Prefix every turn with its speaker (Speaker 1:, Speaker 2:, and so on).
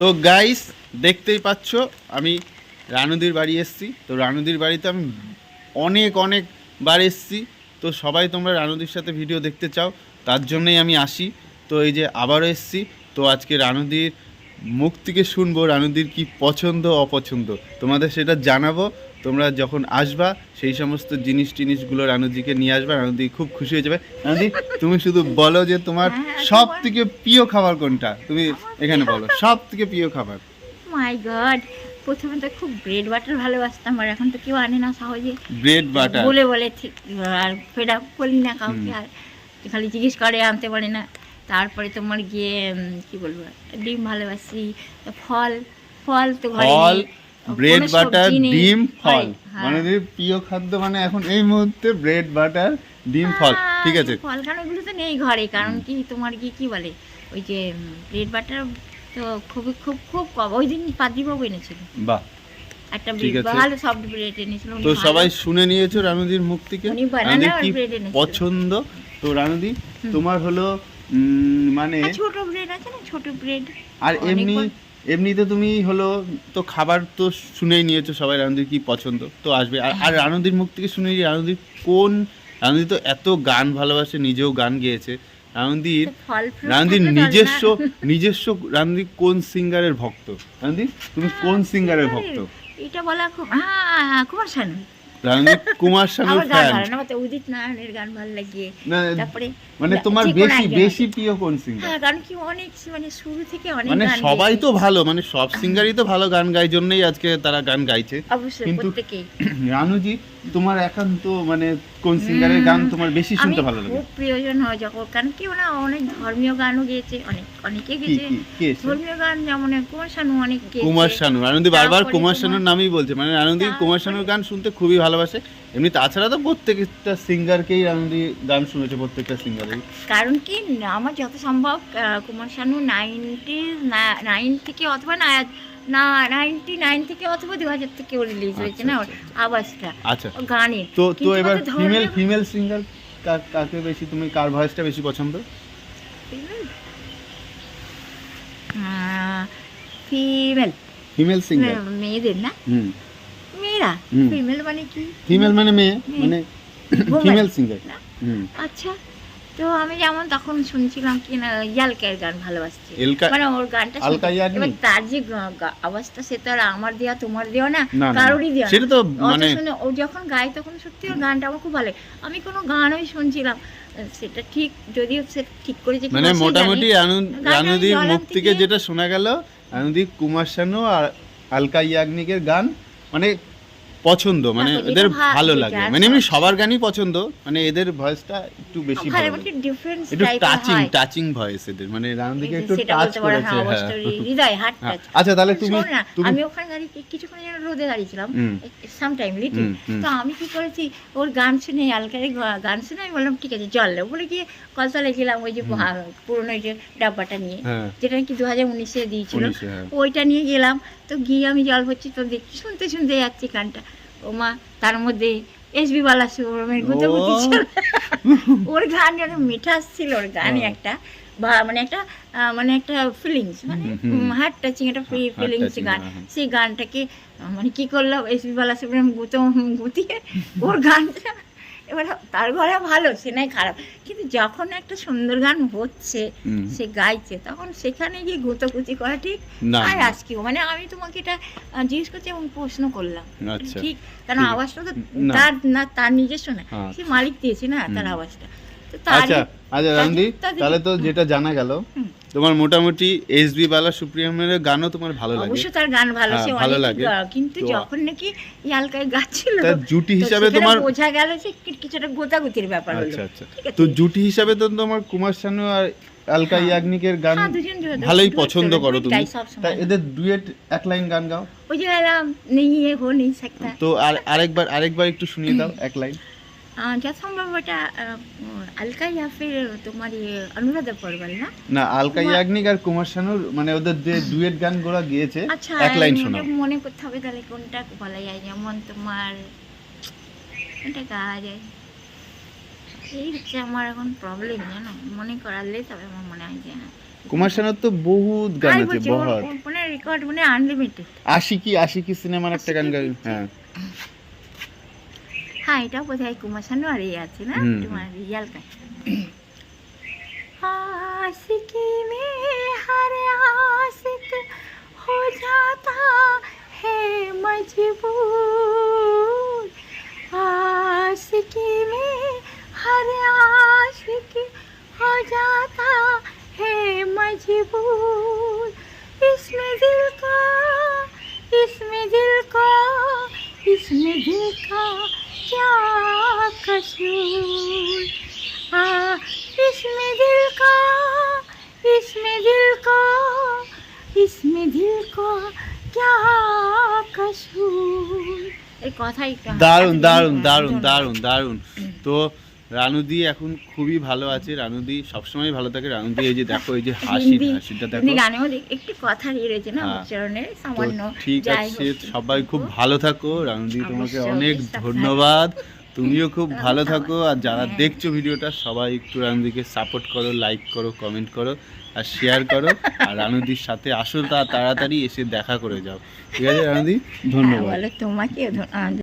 Speaker 1: তো গাইস দেখতেই পাচ্ছ, আমি রানুদির বাড়ি এসছি। তো রানুদির বাড়িতে আমি অনেক অনেক বার এসছি। তো সবাই তোমরা রানুদির সাথে ভিডিও দেখতে চাও, তার জন্যই আমি আসি। তো এই যে আবারও এসছি, তো আজকে রানুদির মুখ থেকে শুনব, রানুদির কি পছন্দ, অপছন্দ। তোমাদের সেটা জানাব তোমরা যখন আসবা সেই সমস্ত জিনিস টিনিসগুলো রানুদিকে নিয়ে আসবা রানুদি খুব খুশি হয়ে যাবে। রানুদি তুমি শুধু বলো যে তোমার
Speaker 2: হ্যাঁ,
Speaker 1: সব থেকে প্রিয় খাবার কোনটা? তুমি এখানে বলো সব থেকে প্রিয় খাবার।
Speaker 2: মাই গড প্রথমে তো খুব ব্রেড বাটার ভালোবাসতাম আর এখন তো কেউ আনে না সহজে।
Speaker 1: ব্রেড বাটার
Speaker 2: বলে বলে ঠিক আর ফেড আপ বলি না কাউকে আর খালি জিজ্ঞেস করে আনতে পারে না। তারপরে তোমার গিয়ে কি বলব ডিম ভালোবাসি ফল ফল তো ঘরে
Speaker 1: ফল। ব্রেড বাটার ডিম ফল।
Speaker 2: হ্যাঁ।
Speaker 1: মানে প্রিয় খাদ্য মানে এখন এই মুহূর্তে ব্রেড বাটার ডিম ফল। ঠিক আছে?
Speaker 2: ফল কারণ এগুলো তো নেই ঘরে কারণ কি তোমার কি কি বলে? ওই যে ব্রেড বাটার তো খুবই খুব খুব কম। ওই দিন পাদ্রিবাবু এনেছিল।
Speaker 1: বাহ।
Speaker 2: একটা
Speaker 1: ঠিক
Speaker 2: ব্রেড
Speaker 1: আছে।
Speaker 2: ভালো সফট ব্রেড এনেছিল
Speaker 1: তো সবাই শুনে নিয়েছো রানুদির মুখ থেকে?
Speaker 2: উনি banana
Speaker 1: কি পছন্দ? তো রানুদি তোমার হলো মানে
Speaker 2: ছোট ব্রেড আছে না ছোট ব্রেড
Speaker 1: আর এমনি এমনিতে তুমি হলো তো খাবার তো শুনেই নিয়েছো সবাই রানুদির কি পছন্দ? তো আসবে। আর আর রানুদির মুখ থেকে শুনে রানুদির কোন রানুদি তো এত গান ভালোবাসে নিজেও গান গেয়েছে। রানুদির রানুদির নিজস্ব নিজস্ব রানুদি কোন সিঙ্গারের ভক্ত? রানুদি তুমি কোন সিঙ্গারের ভক্ত?
Speaker 2: এটা বলা খুব হ্যাঁ হ্যাঁ, কুমার শানু।
Speaker 1: কুমার শানুর ফ্যান
Speaker 2: আমার উদিত নারায়ণের গান ভালো লাগে। তারপরে
Speaker 1: মানে তোমার বেশি বেশি প্রিয় কোন সিঙ্গার
Speaker 2: হ্যাঁ গান কি অনেক মানে শুরু থেকে অনেক
Speaker 1: মানে সবাই তো ভালো মানে সব সিঙ্গারই তো ভালো গান গায় জন্যই আজকে তারা গান গাইছে।
Speaker 2: অবশ্যই প্রত্যেকেই।
Speaker 1: রানুজি তোমার একান্ত মানে কোন সিঙ্গারের গান তোমার বেশি শুনতে ভালো লাগে?
Speaker 2: খুব প্রিয়জন হয় যখন কারণ কি ওনা অনেক ধর্মীয় গানও গেয়েছে অনেক অনেকে গেছে? ধর্মীয় গান যেমন কুমার শানু অনেক গেয়েছে।
Speaker 1: কুমার শানু রানুদি বারবার কুমার শানুর নামই বলছে মানে
Speaker 2: তারপরে-
Speaker 1: কুমার শানুর গান শুনতে খুবই ভালোবাসে। এমনি তাছাড়া তো প্রত্যেকটা সিঙ্গারকেই রানুদি গান শুনেছে প্রত্যেকটা সিঙ্গারের
Speaker 2: কারণ কি আমার যত সম্ভব আহ, কুমার শানু নাইনটি নাইন থেকে অথবা না না নাইনটি নাইন থেকে অথবা দু হাজার থেকে ও রিলিজ হয়েছে না ওর আওয়াজটা
Speaker 1: আচ্ছা।
Speaker 2: ও গানের।
Speaker 1: তো তো এবার ফিমেল ফিমেল সিঙ্গার কাকে বেশি তুমি কার ভয়েসটা বেশি পছন্দ?
Speaker 2: ফিমেল
Speaker 1: ফিমেল সিঙ্গার
Speaker 2: মেয়েদের না?
Speaker 1: হুম।
Speaker 2: মেয়েরা? ফিমেল মানে কি?
Speaker 1: ফিমেল মানে মেয়ে। মানে ফিমেল সিঙ্গার
Speaker 2: আচ্ছা। তো আমি যেমন তখন শুনছিলাম কি না ইয়ালকের গান ভালোবাসছি মানে ওর গানটা? এবার তার যে আওয়াজটা সে তো আর আমার দেওয়া তোমার দেওয়া না কারোরই দেওয়া
Speaker 1: সেটা তো মানে
Speaker 2: শুনে ও যখন গায় তখন সত্যি ওর গানটা আমার খুব ভালো লাগে। আমি কোনো গানই শুনছিলাম সেটা ঠিক যদিও সে ঠিক করেছে কি
Speaker 1: মানে মোটামুটি
Speaker 2: জল
Speaker 1: মুখ থেকে যেটা শোনা গেল রানুদি কুমার শানু আর আলকা ইয়াগনিকের গান মানে পছন্দ মানে এদের ভালো লাগে। মানে এমনি সবার গানই পছন্দ মানে এদের ভয়েসটা একটু বেশি
Speaker 2: ভালো,
Speaker 1: একটু টাচিং টাচিং ভয়েস এদের মানে রানুদিকে একটু টাচ করেছে
Speaker 2: হ্যাঁ,
Speaker 1: হ্যাঁ।
Speaker 2: হৃদয় হার্ট
Speaker 1: হ্যাঁ।
Speaker 2: টাচ
Speaker 1: আচ্ছা তাহলে তুমি
Speaker 2: আমি ওখানে দাঁড়িয়ে কিছুক্ষণ যেন রোদে দাঁড়িয়েছিলাম
Speaker 1: হুম।
Speaker 2: Sometime little. তো আমি কি করেছি ওর গান শুনে আলকারে গান শুনে আমি বললাম ঠিক আছে চল। বলে গিয়ে কলতলায় গেলাম ওই যে পুরনো ওই যে ডাব্বাটা নিয়ে
Speaker 1: হ্যাঁ।
Speaker 2: যেটা নাকি দু হাজার উনিশে দিয়েছিল।
Speaker 1: হ্যাঁ।
Speaker 2: ওইটা নিয়ে গেলাম তো গিয়ে আমি জল ভরছি তো দেখি শুনতে শুনতে যাচ্ছি গানটা। ও মা তার মধ্যে এসবি বালা সুব্রমের গুঁতো গুঁতি
Speaker 1: ও।
Speaker 2: ছিল ওর গান যেন মিঠাস ছিল ওর গানে। একটা বা মানে একটা মানে একটা ফিলিংস মানে। হার্ট টাচিং একটা ফিলিংস গান
Speaker 1: হ্যাঁ, হ্যাঁ।
Speaker 2: সেই গানটাকে মানে কি করলাম এস বি বালা সুব্রম গুতম গুতিয়ে ওর গানটা এবার তার ঘরে ভালো সে নাই খারাপ। কিন্তু যখন একটা সুন্দর গান হচ্ছে সে গাইছে তখন সেখানে গিয়ে গুঁতোগুতি করা ঠিক? আর
Speaker 1: আজকে
Speaker 2: আজকেও মানে আমি তোমাকে এটা জিজ্ঞেস করছি এবং প্রশ্ন করলাম।
Speaker 1: আচ্ছা।
Speaker 2: ঠিক? কারণ আওয়াজটা তো তার না তার নিজস্ব না।
Speaker 1: হ্যাঁ।
Speaker 2: সে মালিক দিয়েছে না তার আওয়াজটা।
Speaker 1: আচ্ছা আচ্ছা রামদি তাহলে তো যেটা জানা গেল তোমার মোটামুটি এস বি বালা সুপ্রিয়মের গানও তোমার ভালো লাগে।
Speaker 2: অবশ্যই তার গান ভালো
Speaker 1: হ্যাঁ, ভালো লাগে।
Speaker 2: কিন্তু যখন নাকি গাচ্ছিল
Speaker 1: তার জুটি হিসাবে তোমার
Speaker 2: বোঝা গেল যে কিছুটা গোতাগুতির ব্যাপার হলো।
Speaker 1: আচ্ছা আচ্ছা। তো জুটি হিসাবে তো তোমার কুমার শানু আর আলকা
Speaker 2: হ্যাঁ।
Speaker 1: ইয়াগনিকের গান
Speaker 2: হ্যাঁ,
Speaker 1: ভালোই পছন্দ করো তুমি। এদের ডুয়েট এক লাইন গান গাও।
Speaker 2: ওই যে নেই হো নেই
Speaker 1: তো আর আরেকবার আরেকবার একটু শুনিয়ে দাও এক লাইন।
Speaker 2: আহ, যথাসম্ভব ওটা আহ, আলকা ইয়া ফির তোমার অনুরাধা পরবাল না
Speaker 1: না আলকা
Speaker 2: কুমার-
Speaker 1: ইয়াগনিক আর কুমার শানুর মানে ওদের যে ডুয়েট গানগুলো গিয়েছে
Speaker 2: আচ্ছা
Speaker 1: এক লাইন শোনাও
Speaker 2: মনে করতে হবে তাহলে কোনটা বলা যায় যেমন তোমার কোনটা গাওয়া যায় এই হচ্ছে আমার এখন প্রবলেম জানো মনে করালে তবে আমার মনে হয় যে হ্যাঁ
Speaker 1: কুমার শানুর তো বহুত গান আছে বহুত
Speaker 2: মানে রেকর্ড মানে আনলিমিটেড
Speaker 1: আশিকি আশিকি সিনেমার একটা গান গাই হ্যাঁ
Speaker 2: হ্যাঁ এটা বোধহয় কুমার শানু আর এই আছে না
Speaker 1: হুম,
Speaker 2: তোমার রিয়াল গান आशिकी में हर आशिक हो जाता है मजबूर आशिकी में हर आशिक हो जाता है मजबूर इसमें दिल का इसमें दिल का इसमें दिल का क्या कसूर आ, इसमें दिल का इसमें दिल का इसमें दिल का क्या कसूर এই কথাই
Speaker 1: দারুণ দারুণ দারুণ দারুণ দারুণ তো রানুদি এখন খুবই ভালো আছে। রানুদি সবসময় ভালো থাকে। রানুদি এই যে দেখো এই যে হাসি হাসিটা দেখো।
Speaker 2: একটু কথা রয়েছে না
Speaker 1: হ্যাঁ।
Speaker 2: উচ্চারণে
Speaker 1: তো
Speaker 2: সামান্য
Speaker 1: ঠিক আছে সবাই খুব ভালো থাকো। রানুদি তোমাকে অনেক ধন্যবাদ। তুমিও খুব ভালো থাকো। আর যারা
Speaker 2: হ্যাঁ।
Speaker 1: দেখছ ভিডিওটা সবাই একটু রানুদিকে সাপোর্ট করো লাইক করো কমেন্ট করো আর শেয়ার করো। আর রানুদির সাথে আসো তা তাড়াতাড়ি এসে দেখা করে যাও। ঠিক আছে রানুদি?
Speaker 2: হ্যাঁ,
Speaker 1: ধন্যবাদ
Speaker 2: বলো তোমাকে